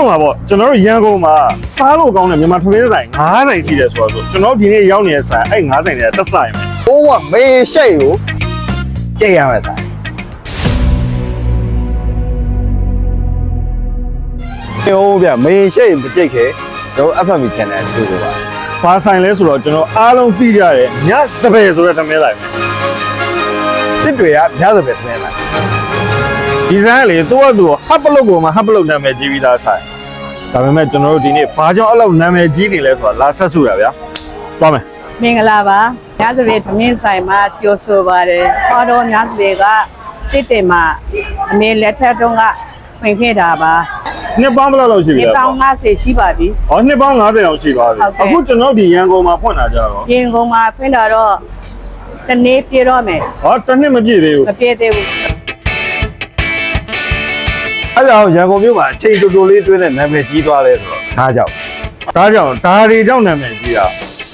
ပွင့်မှာပေါ့ကျွန်တော်တို့ရန်ကုန်မှာစားလို့ကောင်းတဲ့မြန်မာထမင်းဆိုင်9ဆိုင်ရှိတယ်ဆိုတော့ကျွန်တော်တို့ဒီနေ့ရောက်နေတဲ့ဆိုင်အဲ့9ဆိုင်တွေကတက်ဆိုင်ပဲဘိုးကမေးရှိတ်ကိုကြိတ်ရမယ်ဆိုင်ဟိုဗျမေးရှိတ်မကြိတ်ခဲကျွန်တော် FMB channel တူတူပါဘာဆိုင်လဲဆိုတော့ကျွန်တော်အားလုံးသိကြတယ်ညစပယ်ဆိုတဲ့ထမင်းဆိုင်ပဲစစ်တွေကများသပဲထင်လားဒီဇိုင်းကလေသူ့အတူဟပ်ပလုတ်ကိုမှဟပ်ပလုတ်နာမည်ကြီးပြီးသားဆိုင် ဒါပေမဲ့ကျွန်တော်တို့ဒီနေ့ဘာကြောင့်အဲ့လောက်နာမည်ကြီးနေလဲဆိုတာလာဆက်စုတာဗျာသွားမယ်မင်္ဂလာပါညစပယ်သမင်းဆိုင်မှာကြိုဆိုပါတယ်ဟောတော်ညစပယ်ကစစ်တင်မှာအမေလက်ထက်တုန်းကဖွင့်ခဲ့တာပါနှစ်ပေါင်းဘယ်လောက်လောက်ရှိပြီဒီလဲပေါင်း50ရှိပါပြီဟောနှစ်ပေါင်း90လောက်ရှိပါပြီဟုတ်ကဲ့အခုကျွန်တော်ဒီရန်ကုန်မှာဖွင့်တာကြတော့ရင်ကုန်မှာဖွင့်တာတော့တနေ့ပြေတော့မယ်ဟောတစ်နှစ်မပြည့်သေးဘူးမပြေသေးဘူး အဲကြောင့်ရန်ကုန်မြို့မှာအချိန်တူတူလေးတွင်းတဲ့နာမည်ကြီးသွားလဲဆိုတော့ဒါကြောင့်ဒါကြောင့်ဒါတွေကြောင့်နာမည်ကြီးတာ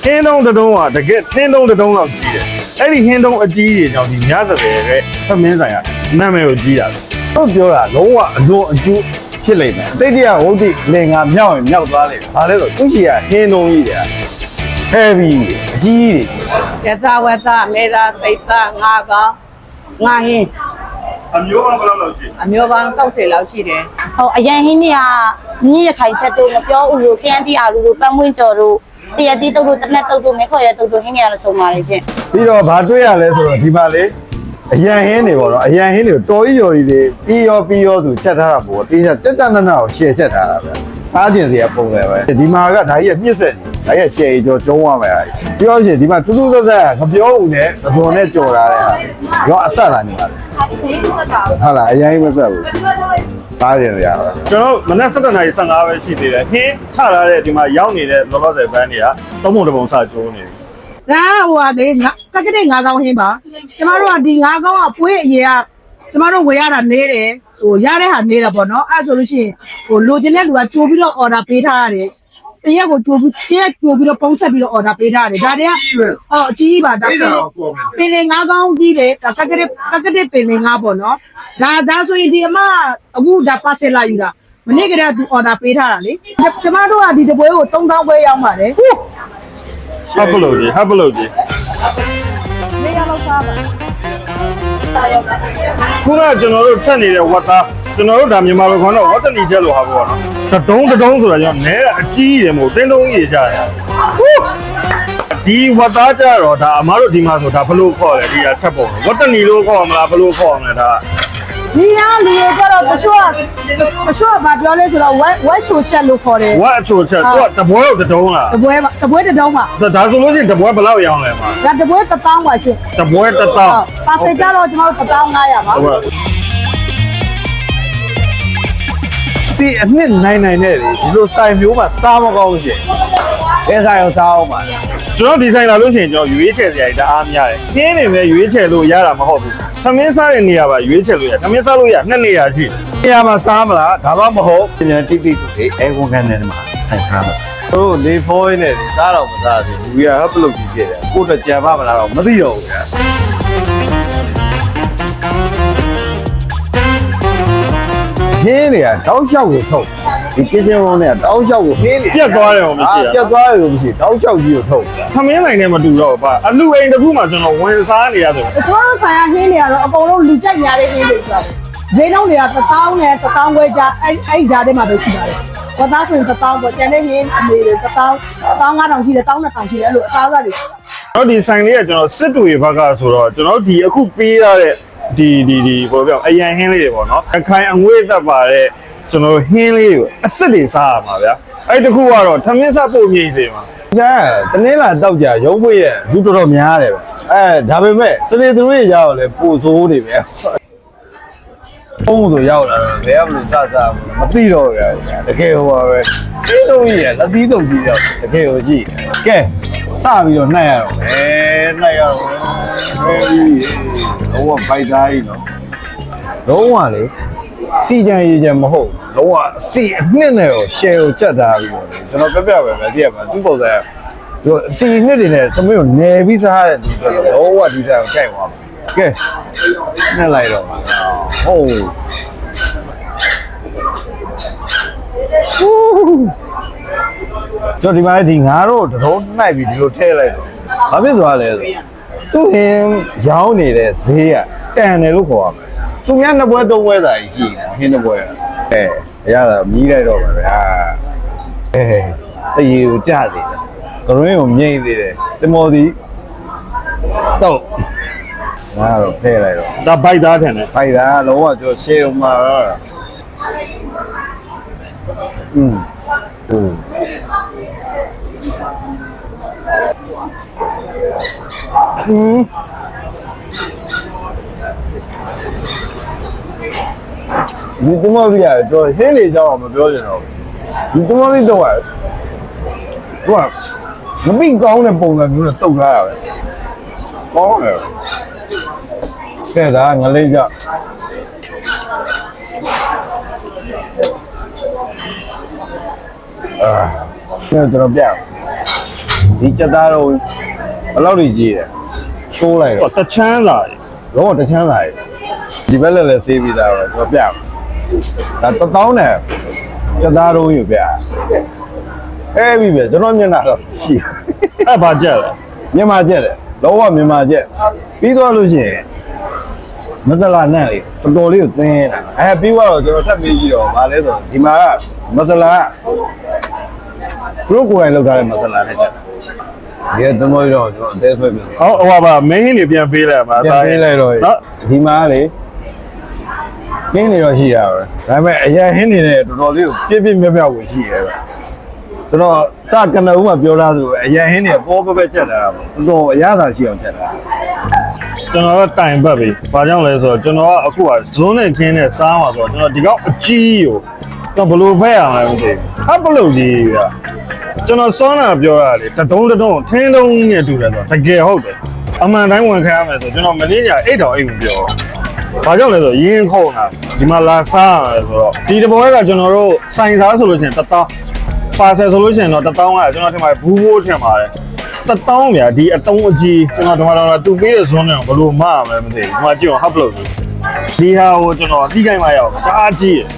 ဟင်းတုံးတစ်တုံးကတကယ်ဟင်းတုံးတစ်တုံးလောက်ကြီးတယ်အဲ့ဒီဟင်းတုံးအကြီးတွေကြောင့်ဒီညစပယ်ရဲ့သမင်းဆိုင်ကနာမည်ကိုကြီးတာပဲသူပြောတာလုံးဝအလွန်အကျူးဖြစ်လိမ့်မယ်အတိတ်တရဝုဒ္ဓလင်္ကာမြောက်ရင်မြောက်သွားလိမ့်မယ်ဘာလဲဆိုသူရှိရဟင်းသုံးကြီးတယ်ဟဲဘီအကြီးကြီးတွေရှိတယ်ရသဝသမေသာစိတ်သားငါကောင်ငါဟင်း အမျိုးပေါင်းဘယ်လောက်လောက်ရှိအမျိုးပေါင်း60လောက်ရှိတယ်ဟိုအရန်ဟင်းနေကမြင့်ရခိုင်ချက်တို့မပြောဦးလို့ခရမ်းတီအာလူတို့ပန်းမွင့်ကြော်တို့တရတီတုတ်တို့တနက်တုတ်တို့မဲခေါ်ရတုတ်တို့ဟင်းနေရလို့ဆုံးပါလေရှင်ပြီးတော့ဘာတွေ့ရလဲဆိုတော့ဒီမှာလေအရန်ဟင်းတွေပေါ့နော်အရန်ဟင်းတွေကိုတော်ကြီးရော်ကြီးတွေပြီးရောပြီးရောသူချက်ထားတာပေါ့တင်းချကြက်ကြက်နက်နက်ကိုရှယ်ချက်ထားတာပဲ စားကျင်စီကပုံစံပဲဒီမှာကဒါကြီးကမြစ်ဆက်ကြီးဒါကြီးကရှယ်ကြီးကျော်ကျုံးရမယ်ဟာပြောလို့ရှိရင်ဒီမှာတူးတူးဆက်ဆက်ကပြောဦးနဲ့သဇွန်နဲ့ကြော်ထားတဲ့ဟာရောအဆက်လာနေပါလေဟုတ်လားအရင်မဆက်ဘူးစားကျင်စီရပါကျွန်တော်မနက်7:15နာရီ15ပဲရှိသေးတယ်ဟင်းချလာတဲ့ဒီမှာရောက်နေတဲ့လောလောဆယ်ဘန်းတွေကသုံးပုံတစ်ပုံစကျိုးနေပြီဒါဟိုဟာလေငါတက်ကတဲ့ငါးကောင်းဟင်းပါကျမတို့ကဒီငါးကောင်းကပွေးအရေက ကျမတို့ဝယ်ရတာနေတယ်ဟိုရတဲ့ဟာနေတာပေါ့နော်အဲ့ဒါဆိုလို့ရှိရင်ဟိုလိုချင်တဲ့လူကကြိုးပြီးတော့ order ပေးထားရတယ်တရက်ကိုကြိုးပြီးတရက်ကြိုးပြီးတော့ပုံဆက်ပြီးတော့ order ပေးထားရတယ်ဒါတွေကဟောအကြီးကြီးပါဒါပင်လင်ငါးကောင်းကြီးတယ်ဒါတက်ကတဲ့တက်ကတဲ့ပင်လင်ငါးပေါ့နော်ဒါဒါဆိုရင်ဒီအမအခုဒါ parcel လာယူတာမနေ့ကတည်းကသူ order ပေးထားတာလေကျမတို့ကဒီတပွဲကို3000ပဲရောက်ပါတယ်ဟပ်ပလုတ်ကြီးဟပ်ပလုတ်ကြီးနေရာလောက်စားပါ ခုနကကျွန်တော်တို့ချက်နေတဲ့ဝတ်သားကျွန်တော်တို့ဒါမြန်မာလိုခေါ်တော့ဝတ်တနီချက်လို့ဟာပေါ့နော်တဒုံးတဒုံးဆိုတာကြောင့်နဲတာအကြီးတယ်မို့တင်းတုံးကြီးကြတယ်ဒီဝတ်သားကြတော့ဒါအမားတို့ဒီမှာဆိုဒါဘလို့ခေါ်လဲဒီကချက်ပုံဝတ်တနီလို့ခေါ်မလားဘလို့ခေါ်မလဲဒါ ဒီရလူတွေကြတော့တချို့ကတချို့ကဘာပြောလဲဆိုတော့ web web social လို့ခေါ်တယ်ဝတ်အချိုချက်သူကတပွဲတော့တဒုံးလားတပွဲပါတပွဲတစ်တောင်းပါဒါဆိုလို့ရှိရင်တပွဲဘယ်လောက်ရောင်းလဲမှာဒါတပွဲတစ်တောင်းပါရှင်တပွဲတစ်တောင်းပါစေကြတော့ကျွန်တော်တို့1500ပါတပွဲ စီအနှစ်နိုင်နိုင်နဲ့လေဒီလိုစိုင်မျိုးမှာစားမကောင်းလို့ရှိရင်ဘယ်ဆိုင်အောင်စားအောင်ပါလဲကျွန်တော်ဒီဆိုင်လာလို့ရှိရင်ကျွန်တော်ရွေးချယ်စရာကြီးတအားများတယ်။ခင်းနေမဲ့ရွေးချယ်လို့ရတာမဟုတ်ဘူး။သမင်းစားတဲ့နေရာပါရွေးချယ်လို့ရ။သမင်းစားလို့ရနှစ်နေရာရှိတယ်နေရာမှာစားမလားဒါမှမဟုတ်ပြန်ပြန်တိတိတူလေးအဲဝန်ခံနေမှာထိုင်ထားမှာတို့လေဖိုးနေတယ်စားတော့မစားသေးဘူး။ဒီကဟပ်ပလုတ်ကြီးဖြစ်တယ်။ကိုယ်တော့ကြံပါမလားတော့မသိတော့ဘူး ကွာ။ခင်းတွေကတောက်လျှောက်ကိုထုတ်ဒီကင်းချင်းဝန်းတွေကတောက်လျှောက်ကိုခင်းနေ။ပြတ်သွားတယ်ဟောမရှိပြတာတ်သွားတယ်လို့မရှိတောက်လျှောက်ကြီးကိုထုတ်။သမင်းနိုင်နဲ့မတူတော့ဘူးပါ။အလူအိမ်တစ်ခုမှကျွန်တော်ဝင်စားနေရဆိုကျွန်တော်တို့ဆိုင်ရဟင်းတွေကတော့အကုန်လုံးလူကြိုက်များတဲ့ဟင်းတွေဆိုတော့ဈေးနှုန်းတွေက1000နဲ့1000ခွဲကြားအဲ့အဲ့ကြားထဲမှာပဲရှိပါတယ်ဝတ်သားဆိုရင်1000ပေါ့ကျန်တဲ့ဟင်းအမေတွေ1000 1500ရှိတယ်1200ရှိတယ်အဲ့လိုအစားအစာတွေ။တော့ဒီဆိုင်လေးကကျွန်တော်စစ်တူရေဘက်ကဆိုတော့ကျွန်တော်ဒီအခုပေးရတဲ့ ဒီဒီဒီဘောပြောအရန်ဟင်းလေးတွေပေါ့နော်။အခိုင်အငွေ့သက်ပါတဲ့ကျွန်တော်ဟင်းလေးကိုအစ်စ်တွေစားရမှာဗျာ။အဲ့တခုကတော့သမင်းစားပုံမြင့်စေမှာဇာတနင်္လာတောက်ကြရုံးပွေရဲ့လူတော်တော်များတယ်ပဲအဲဒါပေမဲ့စနေသူတွေရောက်လဲပူဆိုးနေပဲ ဘုံဆိုရောက်လာတော့ဘယ်ကမလို့စစမသိတော့ဘူးတကယ်ဟိုပါပဲဒီလိုကြီးရလက်သီးတုံကြီးတော့တကယ်ဟိုရှိကဲစပြီးတော့နှိုက်ရတော့မယ်နှိုက်ရတော့မယ်ပြီးတော့ဖိုက်သားကြီးနော်လုံးဝလေစီကြံရေးကြံမဟုတ်လုံးဝစီအနှစ်နဲ့ကို share ကိုချက်ထားပြီးတော့ကျွန်တော်ပြပြပဲပဲသိရမှာသူ့ပုံစံသူစီနှစ်တွေနဲ့သမီးကိုနယ်ပြီးစားတဲ့ဒီတော့လုံးဝဒီဆိုင်ကိုကြိုက်သွားမှာ ကဲနဲ့လိုက်တော့မှာဟုတ်ဟူးကျွန်တော်ဒီမှာလည်းဒီငါတို့တထုံးနှိုက်ပြီးဒီလိုထည့်လိုက်တော့ဘာဖြစ်သွားလဲဆိုသူ့ဟင်းရောင်းနေတဲ့ဈေးကတန်တယ်လို့ခေါ်ရမယ်သူများနှစ်ပွဲသုံးပွဲသာရှိနေဟင်းတစ်ပွဲအဲရတာမြည်လိုက်တော့ပါဗျာအဲတရေကိုကြစေတယ်ကရွင်းကိုမြိတ်သေးတယ်တမော်ဒီတော့ ငါတော့ဖဲလိုက်တော့ ဒါဘိုက်သားထင်တယ် ဖိုက်တာလုံးဝကျွန်တော်ရှေ့အောင်မှာတော့อืมဟုတ်อืมဒီတမောကြီးကကျွန်တော်ဟင်းနေကြအောင်မပြောချင်တော့ဘူးဒီတမောကြီးတော့ကဟိုကမမိကောင်းတဲ့ပုံစံမျိုးနဲ့တုတ်ထားတာပဲကောင်းတယ် တဲ့ဒါငလေးကြအာကျွန်တော်ပြဒီချက်သားတော့ဘယ်လောက်ကြီးကြီးတယ်ရှိုးလိုက်တော့ဟောတချမ်းသာကြီးလုံးဝတချမ်းသာရယ်ဒီဘက်လည်းလည်းဆေးပြီးသားပဲကျွန်တော်ပြဒါတစ်တောင်းနဲ့ချက်သားတော့ယူပြအဲပြီပဲကျွန်တော်မျက်နှာတော့ရှိအဲ့ဘာကြက်လဲမြန်မာကျက်တယ်လုံးဝမြန်မာကျက်ပြီးသွားလို့ရှိရင် မဆလာနဲ့လေတော်တော်လေးကိုသင်းတာအဲပြီးတော့ကျွန်တော်ထပ်ပြီးကြည့်တော့ဗာလဲဆိုဒီမှာကမဆလာကဘရုကိုယ်တိုင်လောက်ထားတဲ့မဆလာနဲ့ကျက်တာဒီကသမိုးတော့ကျွန်တော်အသေးဆွဲပြီဟောဟိုပါမင်းဟင်းတွေပြန်ပေးလိုက်မှာပြန်ပေးလိုက်တော့နော်ဒီမှာလေဟင်းနေတော့ရှိတာပဲဒါပေမဲ့အရင်ဟင်းနေတဲ့တော်တော်လေးကိုပြည့်ပြည့်မြတ်မြတ်ကိုရှိရဲပဲကျွန်တော်စကနဦးမှာပြောထားသလိုပဲအရင်ဟင်းနေပေါ်ပပက်ချက်လာတာပေါ့တော်တော်အရသာရှိအောင်ချက်တာ ကျွန်တော်ကတိုင်ပတ်ပြီဘာကြောင့်လဲဆိုတော့ကျွန်တော်ကအခုကဇွန်းနဲ့ခင်းနဲ့စားမှာဆိုတော့ကျွန်တော်ဒီကောက်အကြီးကိုကျွန်တော်ဘယ်လိုဖက်ရမှာလဲမသိဘူးအပ်ပလုတ်ကြီးကကျွန်တော်စောနာပြောတာလေတတုံးတတုံးထင်းတုံးကြီးနဲ့တူတယ်ဆိုတော့တကယ်ဟုတ်တယ်အမှန်တိုင်းဝန်ခံရမယ်ဆိုကျွန်တော်မင်းညာအိတ်တော်အိတ်မပြောဘာကြောင့်လဲဆိုတော့ရင်းခုံတာဒီမှာလာစားရတယ်ဆိုတော့ဒီတပွဲကကျွန်တော်တို့စိုင်စားဆိုလို့ရှိရင်တစ်တောင်းပါဆယ်ဆိုလို့ရှိရင်တော့တစ်တောင်းကကျွန်တော်ထင်ပါတယ်ဘူးဘိုးထင်ပါတယ် တတောင်းဗျာဒီအတုံးအကြီးကျွန်တော်ဒီမှာတော့သူပေးတဲ့ဇွန်းနဲ့ဘယ်လိုမရမလဲမသိဘူးဒီမှာကြည့်အောင်ဟပ်လို့ဒီဟာကိုကျွန်တော်တီးကိုင်းမရအောင်တအားကြီးတယ်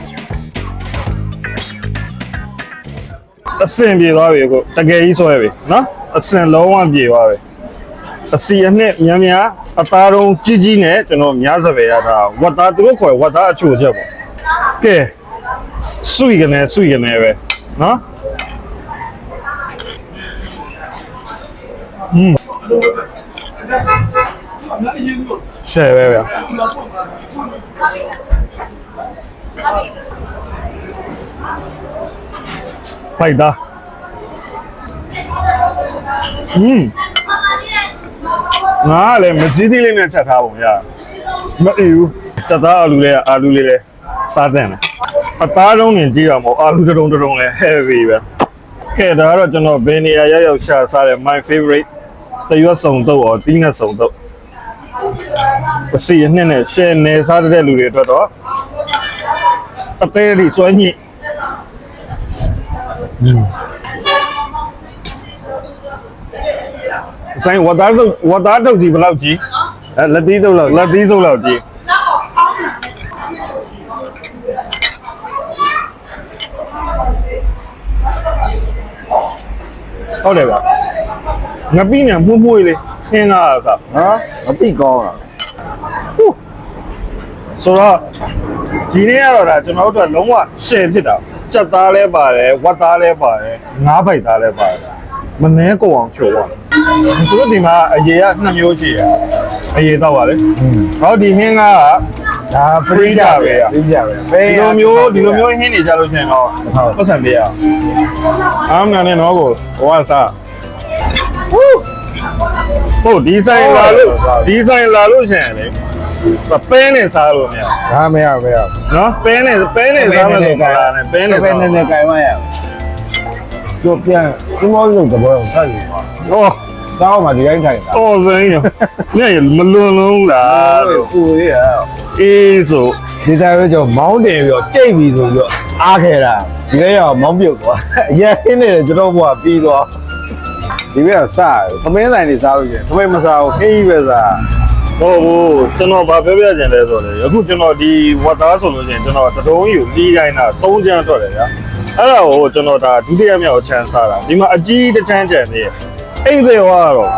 အစင်ပြေသွားပြီကိုတကယ်ကြီးဆွဲပြီနော်အစင်လုံးဝပြေသွားပြီအစီအနှစ်များများအသားတုံးကြီးကြီးနဲ့ကျွန်တော်များစပယ်ရတာဝတ်သားသူတို့ခေါ်ဝတ်သားအချိုချက်ပေါ့ကဲဆွေကနေဆွေကနေပဲနော် ရှယ်ပဲဗျာဖိုက်တာဟင်းငါကလည်းမကြီးသေးလေးနဲ့ချက်ထားပုံရမအေးဘူးတသားအာလူလေးကအာလူလေးလဲစားတဲ့တယ်အသားလုံးနေကြည့်ရမဟုတ်အာလူတစ်တုံတစ်တုံလဲ heavy ပဲကဲဒါကတော့ကျွန်တော်ဘယ်နေရာရောက်ရောက်ရှာစားတဲ့ my favorite တရွတ်စုံတော့အော်တီးနဲ့စုံတော့ပစီအနှစ်နဲ့ရှယ်နေစားတဲ့လူတွေအတွက်တော့အသေးလေးစွဲညစ်ဆိုင်ဝတ်သားစုပ်ဝတ်သားတုတ်ကြီးဘယ်လောက်ကြီးအဲလက်သီးစုပ်လောက်လက်သီးစုပ်လောက်ကြီးဟုတ်တယ်ဗျ ငပိနဲ့မှုန့်မှုန့်လေးခင်းကားအစားနော်မသိကောင်းတာဆိုတော့ဒီနေ့ကတော့ဒါကျွန်တော်တို့အတွက်လုံးဝ share ဖြစ်တာစက်သားလဲပါတယ်ဝတ်သားလဲပါတယ်ငါးပိုက်သားလဲပါတယ်မနှဲကုန်အောင်ချိုးပါသူတို့ဒီမှာအရေကနှစ်မျိုးရှိတယ်အရေတော့ပါလေဟောဒီဟင်းကားက ဒါ free ကြပဲ free ကြပဲဒီလိုမျိုးဒီလိုမျိုးဟင်းနေကြလို့ရှိရင်တော့ပတ်စံပေးရအောင်အားမနာနဲ့တော့ကိုဟိုကစား ဟုတ်ဒီဆိုင်လာလို့ဒီဆိုင်လာလို့ရှိရင်လေပဲနဲ့စားလို့မရဒါမရမရနော်ပဲနဲ့ပဲနဲ့စားမယ်ဆိုတော့လာတယ်ပဲနဲ့ပဲစားနဲ့နဲ့ကြိုင်မရတို့ပြန်ဒီမောစုပ်တဘောကိုဆက်ယူပါဟောတောင်းမှဒီတိုင်းထိုင်တာတော်စင်းရညရမလွန်လုံးလားလို့ပူရရအေးဆိုဒီဆိုင်ရောကျွန်တော်မောင်းတင်ပြီးတော့ကြိတ်ပြီးဆိုပြီးတော့အားခဲ့တာဒီကရောက်မောင်းပြုတ်သွားအရင်ဟင်းနေတယ်ကျွန်တော်ဘုရားပြီးသွား ဒီဘက်ကစားသမင်းဆိုင်နေစားလို့ရှင်သမင်းမစားဘူးခင်းကြီးပဲစားဟုတ်ဘူးကျွန်တော်ဗာပြောပြချင်လဲဆိုလေအခုကျွန်တော်ဒီဝတ်သားဆိုလို့ရှိရင်ကျွန်တော်တတုံးယူလီးတိုင်းတာ၃ချမ်းထွက်တယ်ဗျာအဲ့ဒါကိုကျွန်တော်ဒါဒုတိယမြောက်ချမ်းစားတာဒီမှာအကြီးတစ်ချမ်းကျန်နေအိတ်သေးဟောကတော့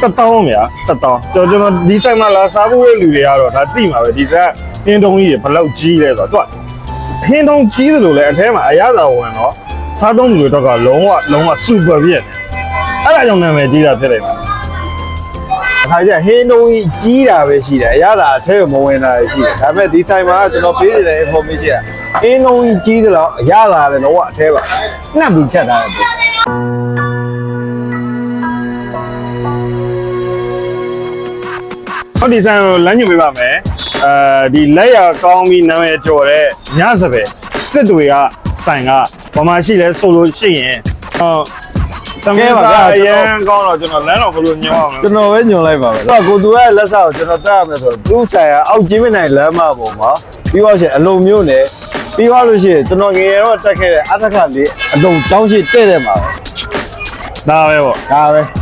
တတောင်းဗျာတတောင်းကျွန်တော်ကျွန်တော်ဒီတိုင်းမှာလာစားဖို့တဲ့လူတွေကတော့ဒါသိမှာပဲဒီစားဟင်းတုံးကြီးဘယ်လောက်ကြီးလဲဆိုတော့သူကဟင်းတုံးကြီးသလိုလဲအထဲမှာအရသာဝင်တော့စားသုံးလူတွေတော့ကလုံးဝလုံးဝစူပါပြည့်တယ် အဲ့ဒါကြောင့်နာမည်ကြီးတာဖြစ်လိုက်ပါအခါကျဟင်းတုံးကြီးကြီးတာပဲရှိတယ်အရသာအထက်မဝင်တာရှိတယ်ဒါပေမဲ့ဒီဆိုင်မှာကျွန်တော်ပေးနေတဲ့ information ကဟင်းတုံးကြီးကြီးသလောက်အရသာလည်းတော့အထက်ပါနှပ်ပြီးချက်ထားတယ်ပေါ့ဟောဒီဆိုင်ကိုလမ်းညွှန်ပေးပါမယ်အဲဒီလက်ရကောင်းပြီးနာမည်ကျော်တဲ့ညစပယ်စစ်တွေကဆိုင်ကဘာမှရှိလဲဆိုလို့ရှိရင်ဟော တမန်ပါအရင်ကောင်းတော့ကျွန်တော်လမ်းတော့ဘယ်လိုညွှန်အောင်လဲကျွန်တော်ပဲညွန်လိုက်ပါမယ်။တော့ကိုသူရဲ့လက်ဆောက်ကိုကျွန်တော်တက်ရမယ်ဆိုတော့သူ့ဆိုင်ကအောက်ကျင်းမနိုင်လမ်းမပေါ်မှာပြီးတော့ရှင်အလုံးမျိုးနဲ့ပြီးသွားလို့ရှိရင်ကျွန်တော်ငယ်ရတော့တက်ခဲ့တဲ့အထက်ကလေးအလုံးချောင်းရှိတဲ့တဲ့မှာပဲဒါပဲပေါ့ဒါပဲ